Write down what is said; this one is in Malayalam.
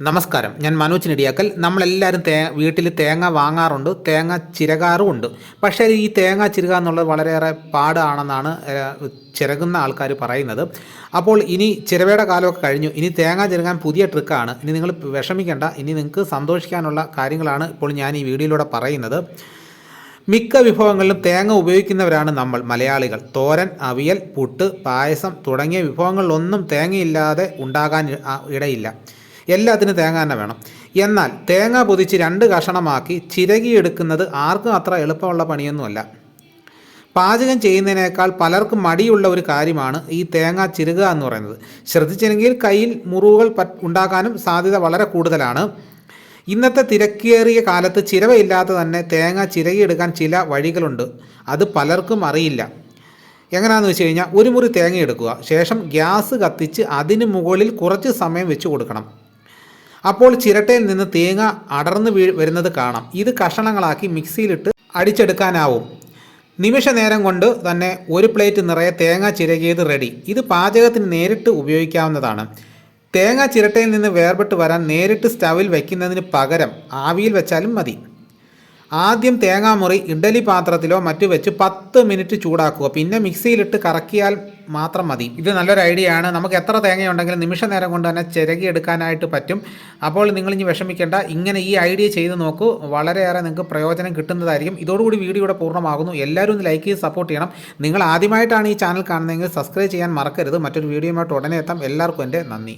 നമസ്കാരം. ഞാൻ മനോജ് നെടിയാക്കൽ. നമ്മളെല്ലാവരും തേ വീട്ടിൽ തേങ്ങ വാങ്ങാറുണ്ട്. തേങ്ങ ചിരകാറും ഉണ്ട് പക്ഷേ ഈ തേങ്ങ ചിരുക എന്നുള്ളത് വളരെയേറെ പാടാണെന്നാണ് ചിരകുന്ന ആൾക്കാർ പറയുന്നത്. അപ്പോൾ ഇനി ചിരവയുടെ കാലമൊക്കെ കഴിഞ്ഞു. ഇനി തേങ്ങ ചിരകാൻ പുതിയ ട്രിക്കാണ്. ഇനി നിങ്ങൾ വിഷമിക്കേണ്ട. ഇനി നിങ്ങൾക്ക് സന്തോഷിക്കാനുള്ള കാര്യങ്ങളാണ് ഇപ്പോൾ ഞാൻ ഈ വീഡിയോയിലൂടെ പറയുന്നത്. മിക്ക വിഭവങ്ങളിലും തേങ്ങ ഉപയോഗിക്കുന്നവരാണ് നമ്മൾ മലയാളികൾ. തോരൻ അവിയൽ പുട്ട് പായസം തുടങ്ങിയ വിഭവങ്ങളിലൊന്നും തേങ്ങയില്ലാതെ ഉണ്ടാകാൻ ഇടയില്ല. എല്ലാത്തിനും തേങ്ങ തന്നെ വേണം. എന്നാൽ തേങ്ങ പൊതിച്ച് രണ്ട് കഷണമാക്കി ചിരകിയെടുക്കുന്നത് ആർക്കും അത്ര എളുപ്പമുള്ള പണിയൊന്നുമല്ല. പാചകം ചെയ്യുന്നതിനേക്കാൾ പലർക്കും മടിയുള്ള ഒരു കാര്യമാണ് ഈ തേങ്ങ ചിരുകുക എന്ന് പറയുന്നത്. ശ്രദ്ധിച്ചില്ലെങ്കിൽ കയ്യിൽ മുറിവുകൾ ഉണ്ടാക്കാനും സാധ്യത വളരെ കൂടുതലാണ്. ഇന്നത്തെ തിരക്കേറിയ കാലത്ത് ചിരവയില്ലാതെ തന്നെ തേങ്ങ ചിരകിയെടുക്കാൻ ചില വഴികളുണ്ട്. അത് പലർക്കും അറിയില്ല. എങ്ങനെയാണെന്ന് വെച്ച് കഴിഞ്ഞാൽ ഒരു മുറി തേങ്ങ എടുക്കുക. ശേഷം ഗ്യാസ് കത്തിച്ച് അതിന് മുകളിൽ കുറച്ച് സമയം വെച്ച് കൊടുക്കണം. അപ്പോൾ ചിരട്ടയിൽ നിന്ന് തേങ്ങ അടർന്നു വീ വരുന്നത് കാണാം. ഇത് കഷണങ്ങളാക്കി മിക്സിയിലിട്ട് അടിച്ചെടുക്കാനാവും. നിമിഷ നേരം കൊണ്ട് തന്നെ ഒരു പ്ലേറ്റ് നിറയെ തേങ്ങ ചിരകിയത് റെഡി ഇത് പാചകത്തിന് നേരിട്ട് ഉപയോഗിക്കാവുന്നതാണ്. തേങ്ങ ചിരട്ടയിൽ നിന്ന് വേർപെട്ട് വരാൻ നേരിട്ട് സ്റ്റവിൽ വയ്ക്കുന്നതിന് പകരം ആവിയിൽ വെച്ചാലും മതി. ആദ്യം തേങ്ങാമുറി ഇഡലി പാത്രത്തിലോ മറ്റു വെച്ച് പത്ത് മിനിറ്റ് ചൂടാക്കുക. പിന്നെ മിക്സിയിലിട്ട് കറക്കിയാൽ മാത്രം മതി. ഇത് നല്ലൊരു ഐഡിയ ആണ്. നമുക്ക് എത്ര തേങ്ങയുണ്ടെങ്കിലും നിമിഷ നേരം കൊണ്ട് തന്നെ ചിരകി എടുക്കാനായിട്ട് പറ്റും. അപ്പോൾ നിങ്ങൾ ഇനി വിഷമിക്കേണ്ട. ഇങ്ങനെ ഈ ഐഡിയ ചെയ്ത് നോക്കൂ. വളരെയേറെ നിങ്ങൾക്ക് പ്രയോജനം കിട്ടുന്നതായിരിക്കും. ഇതോടുകൂടി വീഡിയോ ഇവിടെ പൂർണമാകുന്നു. എല്ലാവരും ഒന്ന് ലൈക്ക് ചെയ്ത് സപ്പോർട്ട് ചെയ്യണം. നിങ്ങൾ ആദ്യമായിട്ടാണ് ഈ ചാനൽ കാണുന്നതെങ്കിൽ സബ്സ്ക്രൈബ് ചെയ്യാൻ മറക്കരുത്. മറ്റൊരു വീഡിയോയുമായിട്ട് ഉടനെ എത്താം. എല്ലാവർക്കും എന്റെ നന്ദി.